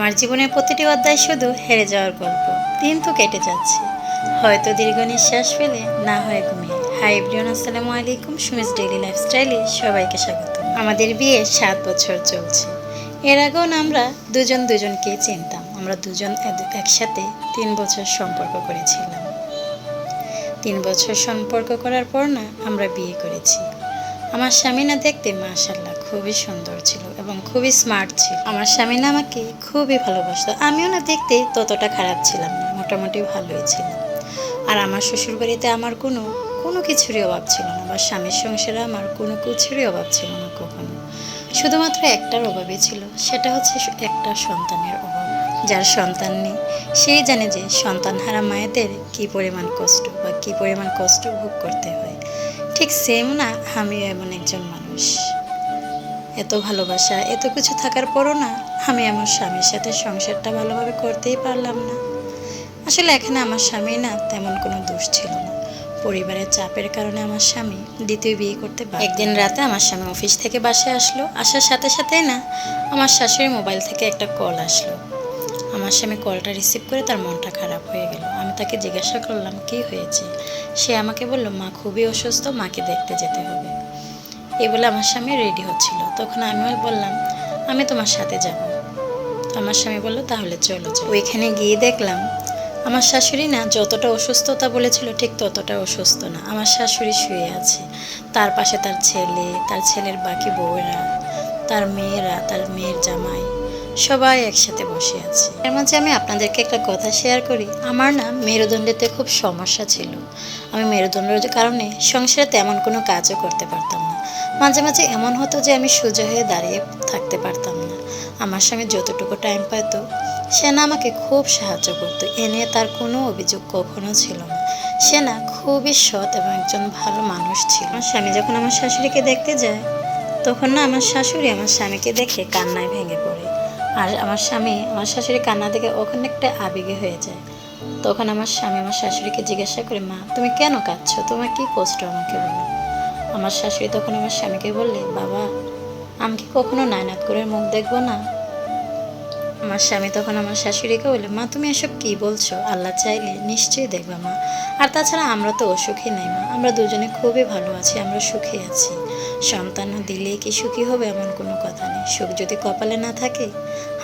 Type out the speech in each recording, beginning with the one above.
আমার জীবনের প্রতিটি অধ্যায় শুধু হেরে যাওয়ার গল্প। দিন তো কেটে যাচ্ছে। হয়তো দীর্ঘ নিঃশ্বাস ফেলে না হয় ঘুমিয়ে। হাই ব্রিয়ন আসসালামু আলাইকুম। সুমিস ডেইলি লাইফস্টাইলে সবাইকে স্বাগত। আমাদের বিয়ে সাত বছর চলছে। এর আগেও আমরা দুজন দুজনকে চিনতাম। আমরা দুজন একসাথে তিন বছর সম্পর্ক করেছিলাম। তিন বছর সম্পর্ক করার পর না আমরা বিয়ে করেছি। আমার স্বামী না দেখতে মাশাল্লাহ খুবই সুন্দর ছিল এবং খুবই স্মার্ট ছিল। আমার স্বামী না আমাকে খুবই ভালোবাসতো। আমিও না দেখতে ততটা খারাপ ছিলাম না, মোটামুটি ভালোই ছিলাম। আর আমার শ্বশুর বাড়িতে আমার কোনো কোনো কিছুরই অভাব ছিল না বা স্বামীর সংসারে আমার কোনো কিছুরই অভাব ছিল না কখনো। শুধুমাত্র একটার অভাবই ছিল, সেটা হচ্ছে একটা সন্তানের অভাব। যার সন্তান নেই, সেই জানে যে সন্তান হারা মায়েদের কি পরিমাণ কষ্ট বা কি পরিমাণ কষ্ট ভোগ করতে হয়। ঠিক সেম না, আমিও এমন একজন মানুষ। এত ভালোবাসা, এত কিছু থাকার পরও না আমি আমার স্বামীর সাথে সংসারটা ভালোভাবে করতেই পারলাম না। আসলে এখানে আমার স্বামী না তেমন কোনো দোষ ছিল না। পরিবারের চাপের কারণে আমার স্বামী দ্বিতীয় বিয়ে করতে বাধ্য একদিন রাতে আমার স্বামী অফিস থেকে বাসায় আসলো। আসার সাথে সাথে না আমার শাশুড়ি মোবাইল থেকে একটা কল আসলো। আমার স্বামী কলটা রিসিভ করে তার মনটা খারাপ হয়ে গেল। আমি তাকে জিজ্ঞাসা করলাম, কি হয়েছে? সে আমাকে বলল, মা খুবই অসুস্থ, মাকে দেখতে যেতে হবে। এই বলে আমার স্বামী রেডি হচ্ছিল। তখন আমিও বললাম, আমি তোমার সাথে যাব। আমার স্বামী বলল, তাহলে চলো ওইখানে গিয়ে দেখলাম, আমার শাশুড়ি না যতটা অসুস্থতা বলেছিল, ঠিক ততটা অসুস্থ না। আমার শাশুড়ি শুয়ে আছে। তার পাশে তার ছেলে, তার ছেলের বাকি বউরা তার মেয়েরা, তার মেয়ের জামাই। সবাই একসাথে বসে আছে। এর মাঝে আমি আপনাদেরকে একটা কথা শেয়ার করি। আমার না মেরুদণ্ডেতে খুব সমস্যা ছিল। আমি মেরুদণ্ডের কারণে সংসারে তেমন কোনো কাজও করতে পারতাম না। মাঝে মাঝে এমন হতো যে আমি সোজা হয়ে দাঁড়িয়ে থাকতে পারতাম না। আমার স্বামী যতটুকু টাইম পেত সে না আমাকে খুব সাহায্য করতো। এ নিয়ে তার কোনো অভিযোগ কখনো ছিল না। সে না খুবই সৎ এবং একজন ভালো মানুষ ছিল। আমার স্বামী যখন আমার শাশুড়িকে দেখতে যায়, তখন না আমার শাশুড়ি আমার স্বামীকে দেখে কান্নায় ভেঙে পড়ে। আর আমার স্বামী, আমার শাশুড়ি কান্না দেখে ওখানে একটা আবেগে হয়ে যায়। তখন আমার স্বামী আমার শাশুড়িকে জিজ্ঞাসা করে, মা, তুমি কেন কাঁদছ? তোমার কী কষ্ট আমাকে বলো? আমার শাশুড়ি তখন আমার স্বামীকে বললে, বাবা, আমি কি কখনো নায়নাত করে মুখ দেখব না? আমার স্বামী তখন আমার শাশুড়িকে বলে মা, তুমি এসব কি বলছো? আল্লাহ চাইলে নিশ্চয়ই দেখবা, মা। আর তাছাড়া আমরা তো অসুখী নাই, মা। আমরা দুজনে খুবই ভালো আছি, আমরা সুখী আছি। সন্তান দিলেই কি সুখী হবে এমন কোনো কথা নেই। সুখ যদি কপালে না থাকে,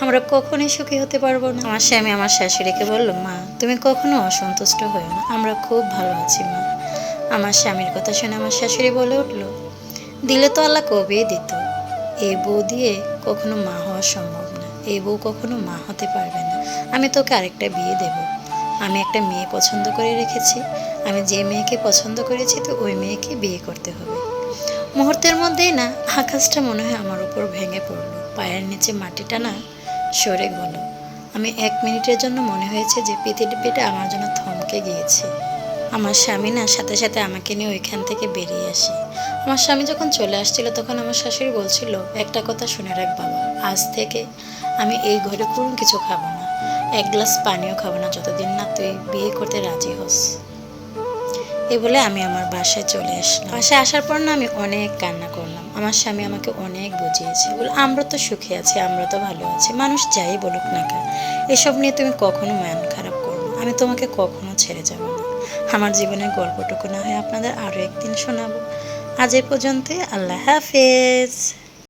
আমরা কখনোই সুখী হতে পারব না। আমার স্বামী আমার শাশুড়িকে বলল, মা, তুমি কখনো অসন্তুষ্ট হও না। আমরা খুব ভালো আছি, মা। আমার স্বামীর কথা শুনে আমার শাশুড়ি বলে উঠল, দিলে তো আল্লাহ কবেই দিত। এই বউ দিয়ে কখনো মা হওয়া সম্ভব এই বউ কখনো মা হতে পারবে না। আমি তোকে আরেকটা বিয়ে দেব। আমি একটা মেয়ে পছন্দ করে রেখেছি। আমি যে মেয়েকে পছন্দ করেছি, তো ওই মেয়েকে বিয়ে করতে হবে। মুহূর্তের মধ্যেই না, আকাশটা মনে হয় আমার উপর ভেঙে পড়ল। পায়ের নিচে মাটিটা না সরে গেল। আমি এক মিনিটের জন্য মনে হয়েছে যে পৃথিবীটা আমার জন্য থমকে গিয়েছে। আমার স্বামী না, সাথে সাথে আমাকে নিয়ে ওইখান থেকে বেরিয়ে আসে। আমার স্বামী যখন চলে আসছিল, তখন আমার শাশুড়ি বলছিল, একটা কথা শুনে রাখ বাবা, আজ থেকে আমি এই ঘরে কোনো কিছু খাব না। এক গ্লাস পানিও খাব না যতদিন না তুই বিয়ে করতে রাজি হস। এই বলে আমি আমার বাসায় চলে আসলাম। বাসায় আসার পর না আমি অনেক কান্না করলাম। আমার স্বামী আমাকে অনেক বুঝিয়েছে। বলে, আমরা তো সুখে আছি, আমরা তো ভালো আছি। মানুষ যাই বলুক না কেন, এসব নিয়ে তুমি কখনো মন খারাপ করো না। আমি তোমাকে কখনো ছেড়ে যাব না। আমার জীবনের গল্পটুকু না হয় আপনাদের আরও একদিন শোনাবো। আজ এ পর্যন্তই। আল্লাহ হাফেজ।